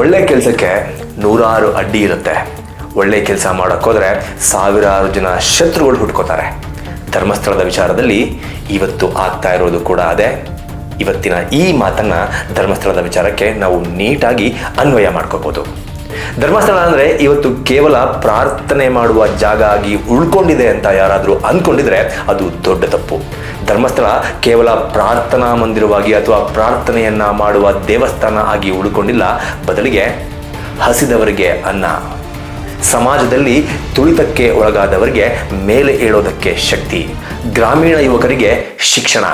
ಒಳ್ಳೆ ಕೆಲಸಕ್ಕೆ ನೂರಾರು ಅಡ್ಡಿ ಇರುತ್ತೆ. ಒಳ್ಳೆ ಕೆಲಸ ಮಾಡೋಕ್ಕೋದ್ರೆ ಸಾವಿರಾರು ಜನ ಶತ್ರುಗಳು ಹುಟ್ಕೋತಾರೆ. ಧರ್ಮಸ್ಥಳದ ವಿಚಾರದಲ್ಲಿ ಇವತ್ತು ಆಗ್ತಾ ಇರೋದು ಕೂಡ ಅದೇ. ಇವತ್ತಿನ ಈ ಮಾತನ್ನು ಧರ್ಮಸ್ಥಳದ ವಿಚಾರಕ್ಕೆ ನಾವು ನೀಟಾಗಿ ಅನ್ವಯ ಮಾಡ್ಕೋಬೋದು. ಧರ್ಮಸ್ಥಳ ಅಂದರೆ ಇವತ್ತು ಕೇವಲ ಪ್ರಾರ್ಥನೆ ಮಾಡುವ ಜಾಗ ಆಗಿ ಉಳ್ಕೊಂಡಿದೆ ಅಂತ ಯಾರಾದರೂ ಅಂದ್ಕೊಂಡಿದ್ರೆ ಅದು ದೊಡ್ಡ ತಪ್ಪು. ಧರ್ಮಸ್ಥಳ ಕೇವಲ ಪ್ರಾರ್ಥನಾ ಮಂದಿರವಾಗಿ ಅಥವಾ ಪ್ರಾರ್ಥನೆಯನ್ನ ಮಾಡುವ ದೇವಸ್ಥಾನ ಆಗಿ ಉಳ್ಕೊಂಡಿಲ್ಲ. ಬದಲಿಗೆ ಹಸಿದವರಿಗೆ ಅನ್ನ. ಸಮಾಜದಲ್ಲಿ ತುಳಿತಕ್ಕೆ ಒಳಗಾದವರಿಗೆ ಮೇಲೆ ಏಳೋದಕ್ಕೆ ಶಕ್ತಿ. ಗ್ರಾಮೀಣ ಯುವಕರಿಗೆ ಶಿಕ್ಷಣ.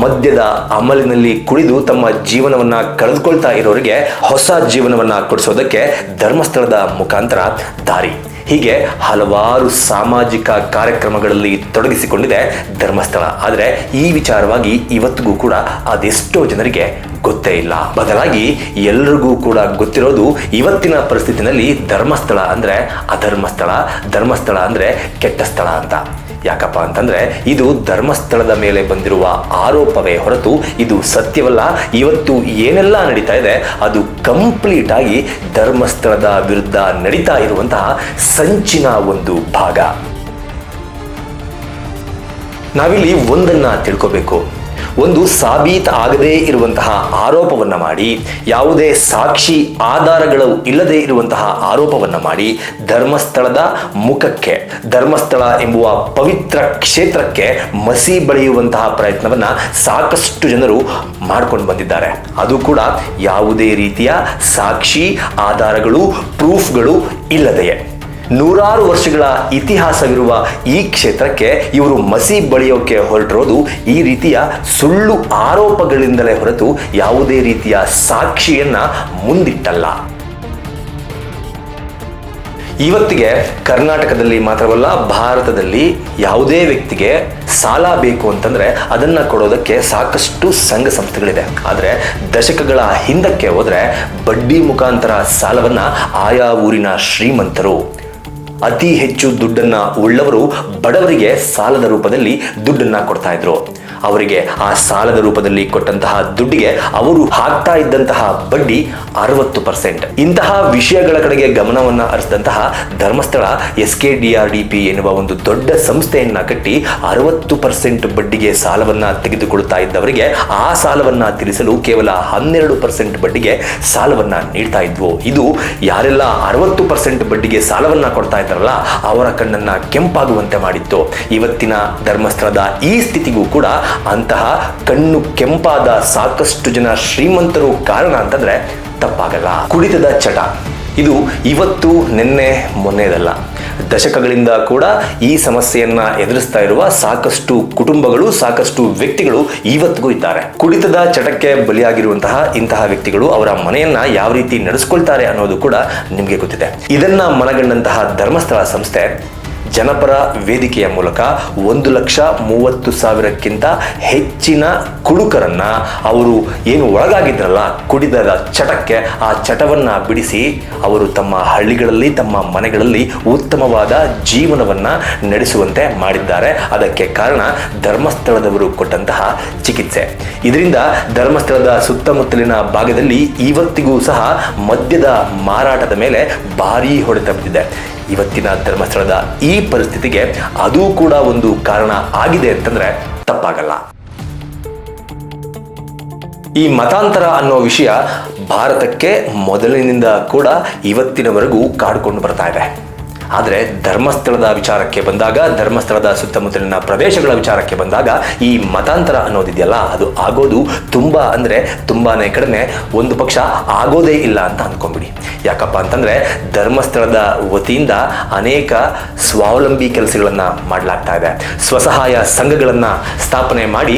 ಮದ್ಯದ ಅಮಲಿನಲ್ಲಿ ಕುಡಿದು ತಮ್ಮ ಜೀವನವನ್ನ ಕಳೆದುಕೊಳ್ತಾ ಇರೋರಿಗೆ ಹೊಸ ಜೀವನವನ್ನ ಕೊಡಿಸೋದಕ್ಕೆ ಧರ್ಮಸ್ಥಳದ ಮುಖಾಂತರ ದಾರಿ. ಹೀಗೆ ಹಲವಾರು ಸಾಮಾಜಿಕ ಕಾರ್ಯಕ್ರಮಗಳಲ್ಲಿ ತೊಡಗಿಸಿಕೊಂಡಿದೆ ಧರ್ಮಸ್ಥಳ. ಆದರೆ ಈ ವಿಚಾರವಾಗಿ ಇವತ್ತಿಗೂ ಕೂಡ ಅದೆಷ್ಟೋ ಜನರಿಗೆ ಗೊತ್ತೇ ಇಲ್ಲ. ಬದಲಾಗಿ ಎಲ್ರಿಗೂ ಕೂಡ ಗೊತ್ತಿರೋದು ಇವತ್ತಿನ ಪರಿಸ್ಥಿತಿನಲ್ಲಿ ಧರ್ಮಸ್ಥಳ ಅಂದರೆ ಅಧರ್ಮಸ್ಥಳ, ಧರ್ಮಸ್ಥಳ ಅಂದರೆ ಕೆಟ್ಟ ಸ್ಥಳ ಅಂತ. ಯಾಕಪ್ಪ ಅಂತಂದ್ರೆ ಇದು ಧರ್ಮಸ್ಥಳದ ಮೇಲೆ ಬಂದಿರುವ ಆರೋಪವೇ ಹೊರತು ಇದು ಸತ್ಯವಲ್ಲ. ಇವತ್ತು ಏನೆಲ್ಲ ನಡೀತಾ ಇದೆ, ಅದು ಕಂಪ್ಲೀಟ್ ಆಗಿ ಧರ್ಮಸ್ಥಳದ ವಿರುದ್ಧ ನಡೀತಾ ಇರುವಂತಹ ಸಂಚಿನ ಒಂದು ಭಾಗ. ನಾವಿಲ್ಲಿ ಒಂದನ್ನ ತಿಳ್ಕೋಬೇಕು. ಒಂದು ಸಾಬೀತ್ ಆಗದೇ ಇರುವಂತಹ ಆರೋಪವನ್ನ ಮಾಡಿ, ಯಾವುದೇ ಸಾಕ್ಷಿ ಆಧಾರಗಳು ಇಲ್ಲದೆ ಇರುವಂತಹ ಆರೋಪವನ್ನ ಮಾಡಿ ಧರ್ಮಸ್ಥಳದ ಮುಖಕ್ಕೆ, ಧರ್ಮಸ್ಥಳ ಎಂಬುವ ಪವಿತ್ರ ಕ್ಷೇತ್ರಕ್ಕೆ ಮಸಿ ಬಳಿಯುವಂತಹ ಪ್ರಯತ್ನವನ್ನ ಸಾಕಷ್ಟು ಜನರು ಮಾಡ್ಕೊಂಡು ಬಂದಿದ್ದಾರೆ. ಅದು ಕೂಡ ಯಾವುದೇ ರೀತಿಯ ಸಾಕ್ಷಿ ಆಧಾರಗಳು, ಪ್ರೂಫ್ಗಳು ಇಲ್ಲದೆಯೇ. ನೂರಾರು ವರ್ಷಗಳ ಇತಿಹಾಸವಿರುವ ಈ ಕ್ಷೇತ್ರಕ್ಕೆ ಇವರು ಮಸಿ ಬಳಿಯೋಕೆ ಹೊರಟಿರೋದು ಈ ರೀತಿಯ ಸುಳ್ಳು ಆರೋಪಗಳಿಂದಲೇ ಹೊರತು ಯಾವುದೇ ರೀತಿಯ ಸಾಕ್ಷಿಯನ್ನ ಮುಂದಿಟ್ಟಲ್ಲ. ಇವತ್ತಿಗೆ ಕರ್ನಾಟಕದಲ್ಲಿ ಮಾತ್ರವಲ್ಲ, ಭಾರತದಲ್ಲಿ ಯಾವುದೇ ವ್ಯಕ್ತಿಗೆ ಸಾಲ ಬೇಕು ಅಂತಂದ್ರೆ ಅದನ್ನ ಕೊಡೋದಕ್ಕೆ ಸಾಕಷ್ಟು ಸಂಘ ಸಂಸ್ಥೆಗಳಿದೆ. ಆದರೆ ದಶಕಗಳ ಹಿಂದಕ್ಕೆ ಹೋದರೆ ಬಡ್ಡಿ ಮುಖಾಂತರ ಸಾಲವನ್ನ ಆಯಾ ಊರಿನ ಶ್ರೀಮಂತರು ಅತಿ ಹೆಚ್ಚು ದುಡ್ಡನ್ನ ಉಳ್ಳವರು ಬಡವರಿಗೆ ಸಾಲದ ರೂಪದಲ್ಲಿ ದುಡ್ಡನ್ನ ಕೊಡ್ತಾ ಇದ್ರು. ಅವರಿಗೆ ಆ ಸಾಲದ ರೂಪದಲ್ಲಿ ಕೊಟ್ಟಂತಹ ದುಡ್ಡಿಗೆ ಅವರು ಹಾಕ್ತಾ ಇದ್ದಂತಹ ಬಡ್ಡಿ ಅರವತ್ತು ಪರ್ಸೆಂಟ್ ಇಂತಹ ವಿಷಯಗಳ ಕಡೆಗೆ ಗಮನವನ್ನ ಹರಿಸಿದಂತಹ Dharmasthala S K D R D P ಎನ್ನುವ ಒಂದು ದೊಡ್ಡ ಸಂಸ್ಥೆಯನ್ನ ಕಟ್ಟಿ ಅರವತ್ತು ಪರ್ಸೆಂಟ್ ಬಡ್ಡಿಗೆ ಸಾಲವನ್ನ ತೆಗೆದುಕೊಳ್ತಾ ಇದ್ದವರಿಗೆ ಆ ಸಾಲವನ್ನ ತೀರಿಸಲು ಕೇವಲ ಹನ್ನೆರಡು ಪರ್ಸೆಂಟ್ ಬಡ್ಡಿಗೆ ಸಾಲವನ್ನ ನೀಡ್ತಾ ಇದ್ವು. ಇದು ಯಾರೆಲ್ಲ ಅರವತ್ತು ಪರ್ಸೆಂಟ್ ಬಡ್ಡಿಗೆ ಸಾಲವನ್ನ ಕೊಡ್ತಾ ಇದ್ದಾರಲ್ಲ, ಅವರ ಕಣ್ಣನ್ನ ಕೆಂಪಾಗುವಂತೆ ಮಾಡಿತ್ತು. ಇವತ್ತಿನ ಧರ್ಮಸ್ಥಳದ ಈ ಸ್ಥಿತಿಗೂ ಕೂಡ ಅಂತಹ ಕಣ್ಣು ಕೆಂಪಾದ ಸಾಕಷ್ಟು ಜನ ಶ್ರೀಮಂತರು ಕಾರಣ ಅಂತಂದ್ರೆ ತಪ್ಪಾಗಲ್ಲ. ಕುಡಿತದ ಚಟ. ಇದು ಇವತ್ತು ನಿನ್ನೆ ಮೊನ್ನೆದಲ್ಲ ದಶಕಗಳಿಂದ ಕೂಡ ಈ ಸಮಸ್ಯೆಯನ್ನ ಎದುರಿಸ್ತಾ ಇರುವ ಸಾಕಷ್ಟು ಕುಟುಂಬಗಳು, ಸಾಕಷ್ಟು ವ್ಯಕ್ತಿಗಳು ಇವತ್ತಿಗೂ ಇದ್ದಾರೆ. ಕುಡಿತದ ಚಟಕ್ಕೆ ಬಲಿಯಾಗಿರುವಂತಹ ಇಂತಹ ವ್ಯಕ್ತಿಗಳು ಅವರ ಮನೆಯನ್ನ ಯಾವ ರೀತಿ ನಡೆಸ್ಕೊಳ್ತಾರೆ ಅನ್ನೋದು ಕೂಡ ನಿಮಗೆ ಗೊತ್ತಿದೆ. ಇದನ್ನ ಮನಗಂಡಂತಹ ಧರ್ಮಸ್ಥಳ ಸಂಸ್ಥೆ ಜನಪರ ವೇದಿಕೆಯ ಮೂಲಕ ಒಂದು ಲಕ್ಷ ಮೂವತ್ತು ಸಾವಿರಕ್ಕಿಂತ ಹೆಚ್ಚಿನ ಕುಡುಕರನ್ನ ಅವರು ಏನು ಒಳಗಾಗಿದ್ರಲ್ಲ ಕುಡಿದ ಚಟಕ್ಕೆ ಆ ಚಟವನ್ನ ಬಿಡಿಸಿ ಅವರು ತಮ್ಮ ಹಳ್ಳಿಗಳಲ್ಲಿ, ತಮ್ಮ ಮನೆಗಳಲ್ಲಿ ಉತ್ತಮವಾದ ಜೀವನವನ್ನ ನಡೆಸುವಂತೆ ಮಾಡಿದ್ದಾರೆ. ಅದಕ್ಕೆ ಕಾರಣ ಧರ್ಮಸ್ಥಳದವರು ಕೊಟ್ಟಂತಹ ಚಿಕಿತ್ಸೆ. ಇದರಿಂದ ಧರ್ಮಸ್ಥಳದ ಸುತ್ತಮುತ್ತಲಿನ ಭಾಗದಲ್ಲಿ ಇವತ್ತಿಗೂ ಸಹ ಮದ್ಯದ ಮಾರಾಟದ ಮೇಲೆ ಭಾರೀ ಹೊಡೆತ ಬಿದ್ದಿದೆ. ಇವತ್ತಿನ ಧರ್ಮಸ್ಥಳದ ಈ ಪರಿಸ್ಥಿತಿಗೆ ಅದು ಕೂಡ ಒಂದು ಕಾರಣ ಆಗಿದೆ ಅಂತಂದ್ರೆ ತಪ್ಪಾಗಲ್ಲ. ಈ ಮತಾಂತರ ಅನ್ನೋ ವಿಷಯ ಭಾರತಕ್ಕೆ ಮೊದಲಿನಿಂದ ಕೂಡ ಇವತ್ತಿನವರೆಗೂ ಕಾಡ್ಕೊಂಡು ಬರ್ತಾ ಇದೆ. ಆದರೆ ಧರ್ಮಸ್ಥಳದ ವಿಚಾರಕ್ಕೆ ಬಂದಾಗ, ಧರ್ಮಸ್ಥಳದ ಸುತ್ತಮುತ್ತಲಿನ ಪ್ರದೇಶಗಳ ವಿಚಾರಕ್ಕೆ ಬಂದಾಗ ಈ ಮತಾಂತರ ಅನ್ನೋದಿದೆಯಲ್ಲ, ಅದು ಆಗೋದು ತುಂಬ ಅಂದರೆ ತುಂಬಾ ಕಡಿಮೆ. ಒಂದು ಪಕ್ಷ ಆಗೋದೇ ಇಲ್ಲ ಅಂತ ಅಂದ್ಕೊಂಬಿಡಿ ಯಾಕಪ್ಪ ಅಂತಂದರೆ ಧರ್ಮಸ್ಥಳದ ವತಿಯಿಂದ ಅನೇಕ ಸ್ವಾವಲಂಬಿ ಕೆಲಸಗಳನ್ನು ಮಾಡಲಾಗ್ತಾ ಇದೆ. ಸ್ವಸಹಾಯ ಸಂಘಗಳನ್ನು ಸ್ಥಾಪನೆ ಮಾಡಿ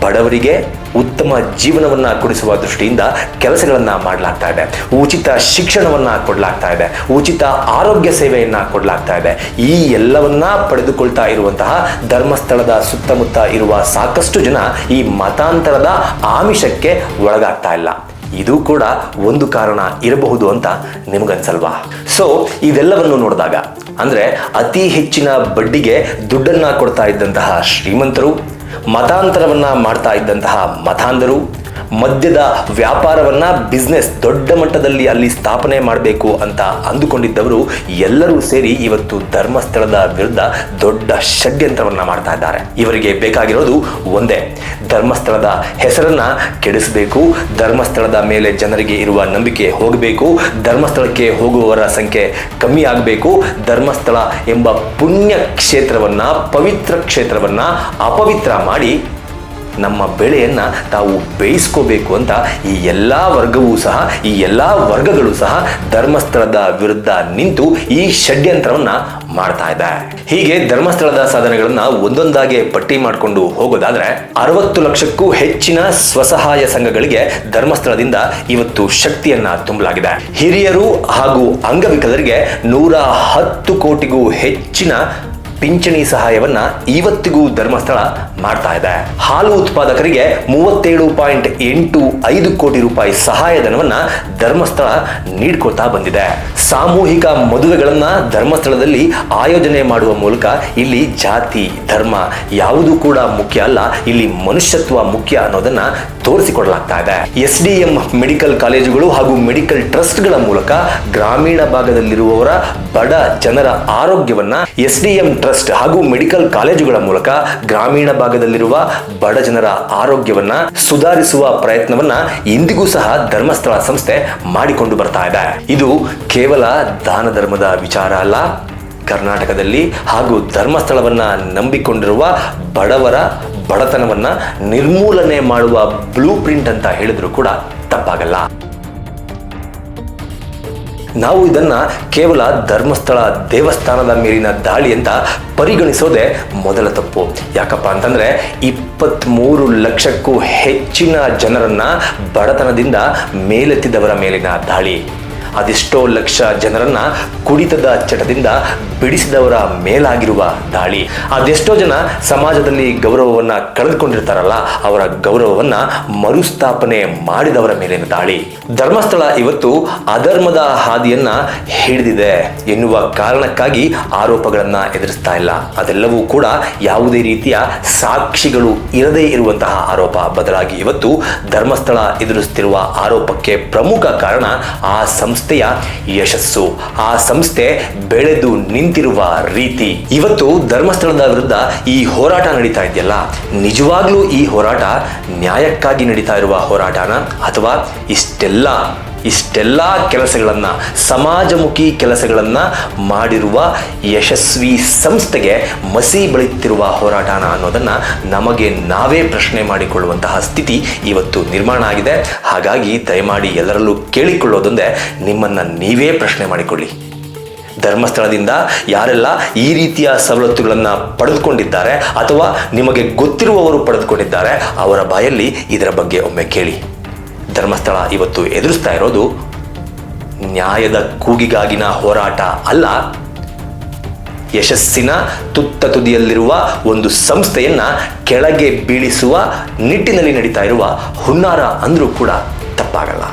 ಬಡವರಿಗೆ ಉತ್ತಮ ಜೀವನವನ್ನು ಕೊಡಿಸುವ ದೃಷ್ಟಿಯಿಂದ ಕೆಲಸಗಳನ್ನು ಮಾಡಲಾಗ್ತಾ ಇದೆ. ಉಚಿತ ಶಿಕ್ಷಣವನ್ನು ಕೊಡಲಾಗ್ತಾ ಇದೆ. ಉಚಿತ ಆರೋಗ್ಯ ಸೇವೆಯನ್ನು ಕೊಡಲಾಗ್ತಾ ಇದೆ. ಈ ಎಲ್ಲವನ್ನ ಪಡೆದುಕೊಳ್ತಾ ಇರುವಂತಹ ಧರ್ಮಸ್ಥಳದ ಸುತ್ತಮುತ್ತ ಇರುವ ಸಾಕಷ್ಟು ಜನ ಈ ಮತಾಂತರದ ಆಮಿಷಕ್ಕೆ ಒಳಗಾಗ್ತಾ ಇಲ್ಲ. ಇದು ಕೂಡ ಒಂದು ಕಾರಣ ಇರಬಹುದು ಅಂತ ನಿಮಗನ್ಸಲ್ವಾ? ಸೊ ಇದೆಲ್ಲವನ್ನು ನೋಡಿದಾಗ, ಅಂದ್ರೆ ಅತಿ ಹೆಚ್ಚಿನ ಬಡ್ಡಿಗೆ ದುಡ್ಡನ್ನ ಕೊಡ್ತಾ ಇದ್ದಂತಹ ಶ್ರೀಮಂತರು ಮತಾಂತರವನ್ನ ಮಾಡ್ತಾ ಇದ್ದಂತಹ ಮತಾಂಧರು ಮದ್ಯದ ವ್ಯಾಪಾರವನ್ನ ಬಿಸ್ನೆಸ್ ದೊಡ್ಡ ಮಟ್ಟದಲ್ಲಿ ಅಲ್ಲಿ ಸ್ಥಾಪನೆ ಮಾಡಬೇಕು ಅಂತ ಅಂದುಕೊಂಡಿದ್ದವರು ಎಲ್ಲರೂ ಸೇರಿ ಇವತ್ತು ಧರ್ಮಸ್ಥಳದ ವಿರುದ್ಧ ದೊಡ್ಡ ಷಡ್ಯಂತ್ರವನ್ನ ಮಾಡ್ತಾ ಇದ್ದಾರೆ. ಇವರಿಗೆ ಬೇಕಾಗಿರೋದು ಒಂದೇ, ಧರ್ಮಸ್ಥಳದ ಹೆಸರನ್ನ ಕೆಡಿಸಬೇಕು, ಧರ್ಮಸ್ಥಳದ ಮೇಲೆ ಜನರಿಗೆ ಇರುವ ನಂಬಿಕೆ ಹೋಗಬೇಕು, ಧರ್ಮಸ್ಥಳಕ್ಕೆ ಹೋಗುವವರ ಸಂಖ್ಯೆ ಕಮ್ಮಿ ಆಗಬೇಕು, ಧರ್ಮಸ್ಥಳ ಎಂಬ ಪುಣ್ಯ ಕ್ಷೇತ್ರವನ್ನ, ಪವಿತ್ರ ಕ್ಷೇತ್ರವನ್ನ ಅಪವಿತ್ರ ಮಾಡಿ ನಮ್ಮ ಬೆಳೆಯನ್ನ ತಾವು ಬೇಯಿಸ್ಕೋಬೇಕು ಅಂತ ಈ ಎಲ್ಲ ವರ್ಗವೂ ಸಹ, ಈ ಎಲ್ಲ ವರ್ಗಗಳು ಸಹ ಧರ್ಮಸ್ಥಳದ ವಿರುದ್ಧ ನಿಂತು ಈ ಷಡ್ಯಂತ್ರವನ್ನ ಮಾಡ್ತಾ ಇದೆ. ಹೀಗೆ ಧರ್ಮಸ್ಥಳದ ಸಾಧನೆಗಳನ್ನ ಒಂದೊಂದಾಗಿ ಪಟ್ಟಿ ಮಾಡಿಕೊಂಡು ಹೋಗೋದಾದ್ರೆ ಅರವತ್ತು ಲಕ್ಷಕ್ಕೂ ಹೆಚ್ಚಿನ ಸ್ವಸಹಾಯ ಸಂಘಗಳಿಗೆ ಧರ್ಮಸ್ಥಳದಿಂದ ಇವತ್ತು ಶಕ್ತಿಯನ್ನ ತುಂಬಲಾಗಿದೆ. ಹಿರಿಯರು ಹಾಗೂ ಅಂಗವಿಕಲರಿಗೆ ನೂರ ಹತ್ತು ಕೋಟಿಗೂ ಹೆಚ್ಚಿನ ಪಿಂಚಣಿ ಸಹಾಯವನ್ನ ಇವತ್ತಿಗೂ ಧರ್ಮಸ್ಥಳ ಮಾಡ್ತಾ ಇದೆ. ಹಾಲು ಉತ್ಪಾದಕರಿಗೆ ಮೂವತ್ತೇಳು ಪಾಯಿಂಟ್ ಎಂಟು ಐದು ಕೋಟಿ ರೂಪಾಯಿ ಸಹಾಯಧನವನ್ನ ಧರ್ಮಸ್ಥಳ ನೀಡ್ಕೊಳ್ತಾ ಬಂದಿದೆ. ಸಾಮೂಹಿಕ ಮದುವೆಗಳನ್ನ ಧರ್ಮಸ್ಥಳದಲ್ಲಿ ಆಯೋಜನೆ ಮಾಡುವ ಮೂಲಕ ಇಲ್ಲಿ ಜಾತಿ, ಧರ್ಮ ಯಾವುದು ಕೂಡ ಮುಖ್ಯ ಅಲ್ಲ, ಇಲ್ಲಿ ಮನುಷ್ಯತ್ವ ಮುಖ್ಯ ಅನ್ನೋದನ್ನ ತೋರಿಸಿಕೊಡಲಾಗ್ತಾ ಇದೆ. ಎಸ್ ಡಿ ಎಂ ಮೆಡಿಕಲ್ ಕಾಲೇಜುಗಳು ಹಾಗೂ ಮೆಡಿಕಲ್ ಟ್ರಸ್ಟ್ಗಳ ಮೂಲಕ ಗ್ರಾಮೀಣ ಭಾಗದಲ್ಲಿರುವವರ ಬಡ ಜನರ ಆರೋಗ್ಯವನ್ನ ಎಸ್ ಡಿ ಎಂ ಟ್ರಸ್ಟ್ ಹಾಗೂ ಮೆಡಿಕಲ್ ಕಾಲೇಜುಗಳ ಮೂಲಕ ಗ್ರಾಮೀಣ ಭಾಗದಲ್ಲಿರುವ ಬಡ ಜನರ ಆರೋಗ್ಯವನ್ನ ಸುಧಾರಿಸುವ ಪ್ರಯತ್ನವನ್ನ ಇಂದಿಗೂ ಸಹ ಧರ್ಮಸ್ಥಳ ಸಂಸ್ಥೆ ಮಾಡಿಕೊಂಡು ಬರ್ತಾ ಇದೆ. ಇದು ಕೇವಲ ದಾನ ಧರ್ಮದ ವಿಚಾರ ಅಲ್ಲ. ಕರ್ನಾಟಕದಲ್ಲಿ ಹಾಗೂ ಧರ್ಮಸ್ಥಳವನ್ನ ನಂಬಿಕೊಂಡಿರುವ ಬಡವರ ಬಡತನವನ್ನ ನಿರ್ಮೂಲನೆ ಮಾಡುವ ಬ್ಲೂ ಪ್ರಿಂಟ್ ಅಂತ ಹೇಳಿದ್ರು ಕೂಡ ತಪ್ಪಾಗಲ್ಲ. ನಾವು ಇದನ್ನ ಕೇವಲ ಧರ್ಮಸ್ಥಳ ದೇವಸ್ಥಾನದ ಮೇಲಿನ ದಾಳಿ ಅಂತ ಪರಿಗಣಿಸೋದೇ ಮೊದಲ ತಪ್ಪು. ಯಾಕಪ್ಪ ಅಂತಂದ್ರೆ ಇಪ್ಪತ್ತ್ಮೂರು ಲಕ್ಷಕ್ಕೂ ಹೆಚ್ಚಿನ ಜನರನ್ನ ಬಡತನದಿಂದ ಮೇಲೆತ್ತಿದವರ ಮೇಲಿನ ದಾಳಿ. ಅದೆಷ್ಟೋ ಲಕ್ಷ ಜನರನ್ನ ಕುಡಿತದ ಚಟದಿಂದ ಬಿಡಿಸಿದವರ ಮೇಲಾಗಿರುವ ದಾಳಿ. ಅದೆಷ್ಟೋ ಜನ ಸಮಾಜದಲ್ಲಿ ಗೌರವವನ್ನ ಕಳೆದುಕೊಂಡಿರ್ತಾರಲ್ಲ, ಅವರ ಗೌರವವನ್ನ ಮರುಸ್ಥಾಪನೆ ಮಾಡಿದವರ ಮೇಲಿನ ದಾಳಿ. ಧರ್ಮಸ್ಥಳ ಇವತ್ತು ಅಧರ್ಮದ ಹಾದಿಯನ್ನ ಹಿಡಿದಿದೆ ಎನ್ನುವ ಕಾರಣಕ್ಕಾಗಿ ಆರೋಪಗಳನ್ನ ಎದುರಿಸ್ತಾ ಇಲ್ಲ. ಅದೆಲ್ಲವೂ ಕೂಡ ಯಾವುದೇ ರೀತಿಯ ಸಾಕ್ಷಿಗಳು ಇರದೇ ಇರುವಂತಹ ಆರೋಪ. ಬದಲಾಗಿ ಇವತ್ತು ಧರ್ಮಸ್ಥಳ ಎದುರಿಸುತ್ತಿರುವ ಆರೋಪಕ್ಕೆ ಪ್ರಮುಖ ಕಾರಣ ಆ ಸಂಸ್ಥೆಯ ಯಶಸ್ಸು. ಆ ಸಂಸ್ಥೆ ಬೆಳೆದು ನಿಂತಿರುವ ರೀತಿ. ಇವತ್ತು ಧರ್ಮಸ್ಥಳದ ವಿರುದ್ಧ ಈ ಹೋರಾಟ ನಡೀತಾ ಇದೆಯಲ್ಲ? ನಿಜವಾಗ್ಲೂ ಈ ಹೋರಾಟ ನ್ಯಾಯಕ್ಕಾಗಿ ನಡೀತಾ ಇರುವ ಹೋರಾಟನ? ಅಥವಾ ಇಷ್ಟೆಲ್ಲ ಇಷ್ಟೆಲ್ಲ ಕೆಲಸಗಳನ್ನು, ಸಮಾಜಮುಖಿ ಕೆಲಸಗಳನ್ನು ಮಾಡಿರುವ ಯಶಸ್ವಿ ಸಂಸ್ಥೆಗೆ ಮಸಿ ಬೆಳೆಯುತ್ತಿರುವ ಹೋರಾಟನ ಅನ್ನೋದನ್ನು ನಮಗೆ ನಾವೇ ಪ್ರಶ್ನೆ ಮಾಡಿಕೊಳ್ಳುವಂತಹ ಸ್ಥಿತಿ ಇವತ್ತು ನಿರ್ಮಾಣ ಆಗಿದೆ. ಹಾಗಾಗಿ ದಯಮಾಡಿ ಎಲ್ಲರಲ್ಲೂ ಕೇಳಿಕೊಳ್ಳೋದೊಂದೇ ನಿಮ್ಮನ್ನು ನೀವೇ ಪ್ರಶ್ನೆ ಮಾಡಿಕೊಳ್ಳಿ. ಧರ್ಮಸ್ಥಳದಿಂದ ಯಾರೆಲ್ಲ ಈ ರೀತಿಯ ಸವಲತ್ತುಗಳನ್ನು ಪಡೆದುಕೊಂಡಿದ್ದಾರೆ ಅಥವಾ ನಿಮಗೆ ಗೊತ್ತಿರುವವರು ಪಡೆದುಕೊಂಡಿದ್ದಾರೆ ಅವರ ಬಾಯಲ್ಲಿ ಇದರ ಬಗ್ಗೆ ಒಮ್ಮೆ ಕೇಳಿ. ಧರ್ಮಸ್ಥಳ ಇವತ್ತು ಎದುರಿಸ್ತಾ ಇರೋದು ನ್ಯಾಯದ ಕೂಗಿಗಾಗಿನ ಹೋರಾಟ ಅಲ್ಲ, ಯಶಸ್ಸಿನ ತುತ್ತ ತುದಿಯಲ್ಲಿರುವ ಒಂದು ಸಂಸ್ಥೆಯನ್ನ ಕೆಳಗೆ ಬೀಳಿಸುವ ನಿಟ್ಟಿನಲ್ಲಿ ನಡೀತಾ ಇರುವ ಹುನ್ನಾರ ಅಂದರೂ ಕೂಡ ತಪ್ಪಾಗಲ್ಲ.